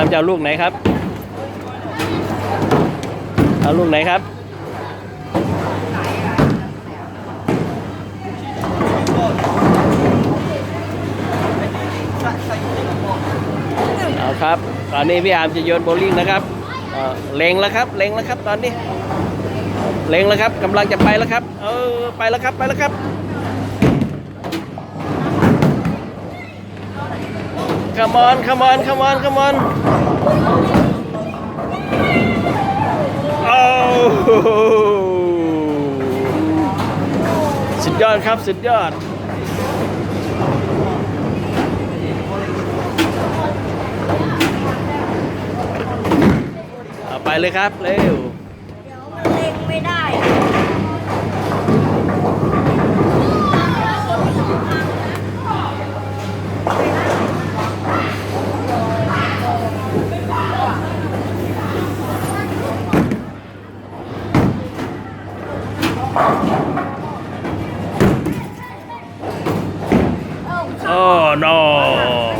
ามจะเอาลูกไหนครับ เอาลูกไหนครับเอาครับ ตอนนี้พี่อาร์มจะโยนโบลิ่งนะครับเเล็งแล้วครับ เล็งแล้วครับตอนนี้ เล็งแล้วครับกำลังจะไปแล้วครับ เออ ไปแล้วครับ ไปแล้วครับ Come on come on come on come on โอ้สุดยอดครับ สุดยอดเอาไปเลยครับ เร็ว เดี๋ยวมันเล็งไม่ได้ โอ้ no